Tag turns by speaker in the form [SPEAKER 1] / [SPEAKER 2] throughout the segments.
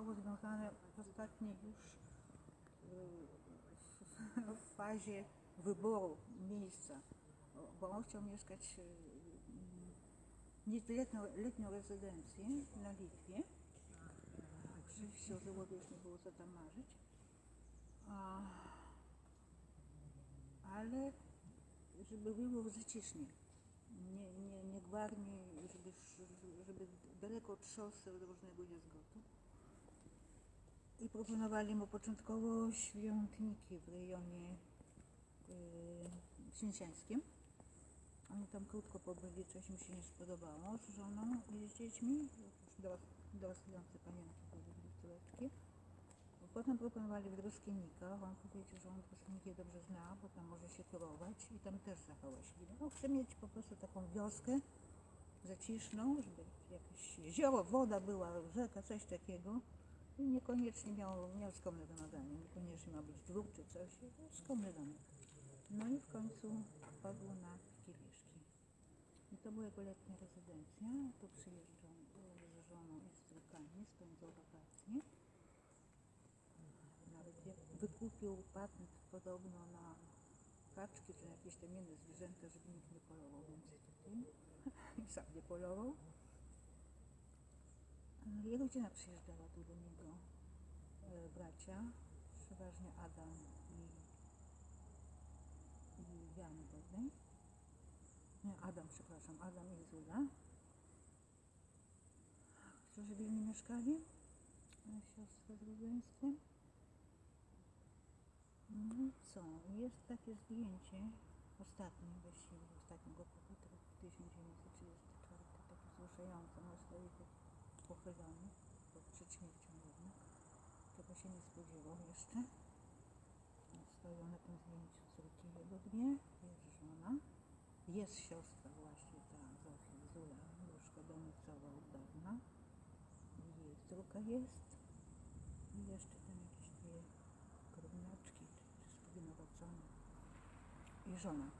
[SPEAKER 1] zostało związane w ostatniej już y, w fazie wyboru miejsca, bo on chciał mieszkać mieć letnią, letnią rezydencję na Litwie. Także się Żyłowie już nie było co tam marzyć. A, ale żeby było zacisznie. Nie, nie, nie gwarnie, żeby, żeby daleko od szosy, od różnego niezgodu. I proponowali mu początkowo świątniki w rejonie yy. Oni tam krótko pobyli, coś mi się nie spodobało z żoną i z dziećmi. Już dorastające panienki były dwuletkie. Potem proponowali w Druskienikach. On powiedział, że on Druskieniki dobrze zna, bo tam może się kierować i tam też zahałaśliwie. No, chce mieć po prostu taką wioskę zaciszną, żeby jakieś jezioro, woda była, rzeka, coś takiego. Niekoniecznie miał, miał skromne wymagania, niekoniecznie ma być dwór czy coś, skromny domek. No i w końcu padł na kieliszki. I to była jego letnia rezydencja. Tu przyjeżdżał e, z żoną i z córkami, spędzał wakacje. Nawet wykupił patent podobno na kaczki czy jakieś tam inne zwierzęta, żeby nikt nie polował więcej tutaj. I sam nie polował. E, Jego rodzina przyjeżdżała tu do niego, e, bracia, przeważnie Adam i, i Jan bodaj. Nie, Adam, przepraszam, Adam i Zula, którzy w nim mieszkali, e, siostra z. No co? Jest takie zdjęcie, ostatnie właściwie, ostatniego pobytu, 1934, takie wzruszające, no stoi taki pochylony, bo przed śmiercią jednak, czego się nie spodziewał jeszcze. Stoją na tym zdjęciu córki jego dwie, jest żona, jest siostra właśnie ta Zofia Zula, już kodonica od dawna, i jej córka jest, i jeszcze tam jakieś dwie krówniaczki, czy, spowinowacone, i żona.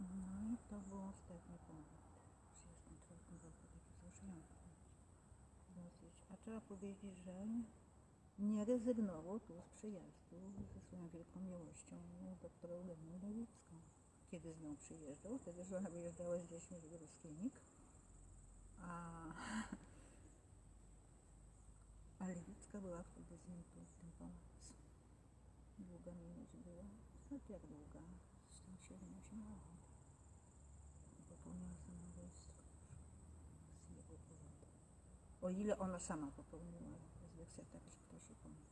[SPEAKER 1] No i to był ostatni pobyt w 1934 roku, taki wzruszający dosyć. A trzeba powiedzieć, że nie rezygnował tu z przyjazdu ze swoją wielką miłością doktora Eugenią Lewicką. Kiedy z nią przyjeżdżał, wtedy żona wyjeżdżała z dziećmi w Gruskienik, a, a Lewicka była wtedy z nim tu w tym pałacu. Długa miłość była, no jak długa, z tym 7-8 lat. Popełniła samobójstwo. O ile ona sama popełniła, taka, że ktoś jej pomógł.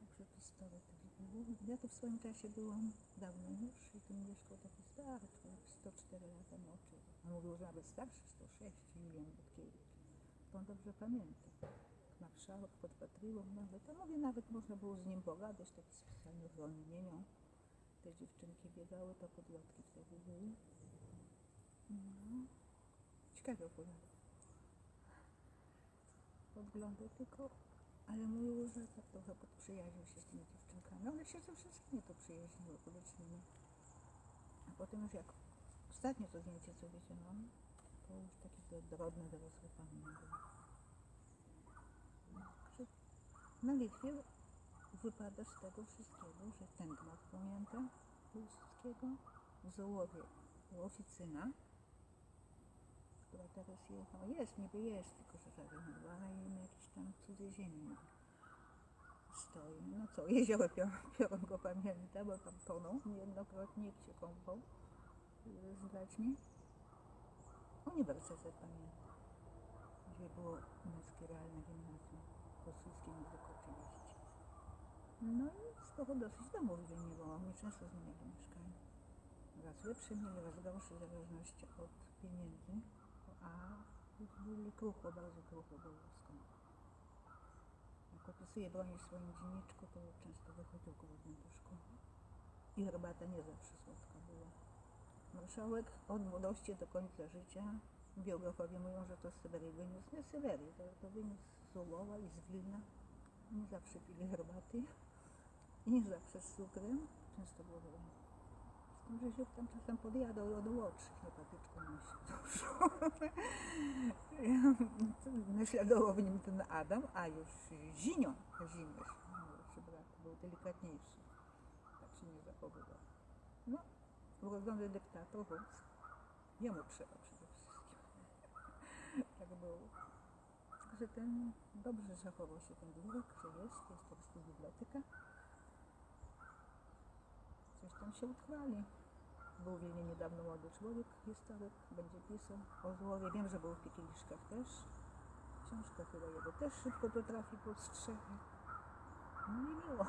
[SPEAKER 1] Także to stare. Ja to w swoim czasie byłam dawno już i tu mieszkał taki stary człowiek, 104 lata moczy. On mówił, że nawet starszy, 106, Julian Budkiewicz. To on dobrze pamięta. Marszałek podpatrywał nawet, a mówię, nawet można było z nim pogadać, taki specjalny w wolnym imieniu. Te dziewczynki biegały, to podlotki wtedy były. No. Ciekawie opowiada. Podglądał tylko, ale mówił, że tak trochę podprzyjaźnił się z tymi dziewczynkami. One się ze wszystkimi to przyjaźniły policznymi. A potem już jak ostatnie to zdjęcie co wyciągnąłem, to już taki to drobny, dorosły pan był. Także Na Litwie wypada z tego wszystkiego, że ten gmach pamięta Piłsudskiego, Zołowie oficyna, która teraz jest, no jest, niby jest, tylko że zarenowana i na jakiejś tam cudzej ziemi stoi. No co, jezioro Pior- Piorun go pamięta, bo tam tonął niejednokrotnie, jak się kąpał y, z braćmi. Uniwersytet pamięta, gdzie było męskie realne gimnazjum, rosyjskie język oczywiście. No i sporo dosyć domów wyjmowało, oni często zmieniali mieszkanie. Raz lepsze mieli, raz gorsze, w zależności od pieniędzy, a krucho, bardzo krucho było skąd. Jak opisuje broni w swoim dzienniczku, to często wychodził głodny do szkoły. I herbata nie zawsze słodka była. Marszałek od młodości do końca życia, biografowie mówią, że to z Syberii wyniósł. Nie z Syberii, to, to wyniósł z Ołowa i z Wilna. Nie zawsze pili herbaty i nie zawsze z cukrem. Często było dobre. Się tam czasem podjadał od młodszych, nie patyczką nosił dużo. naśladował w nim ten Adam, a już Zinio, Zinio, młodszy brat, był delikatniejszy. Tak się nie zachowywał. No, urodzony dyktator, więc jemu trzeba przede wszystkim. tak było. Także ten dobrze zachował się ten biurek, że jest, to jest po prostu biblioteka. Coś tam się uchwali. Był w Wilnie niedawno młody człowiek, historyk, będzie pisał o Złowie. Wiem, że był w Pikieliszkach też. Książka chyba jego też szybko to trafi pod strzechy. No i miło.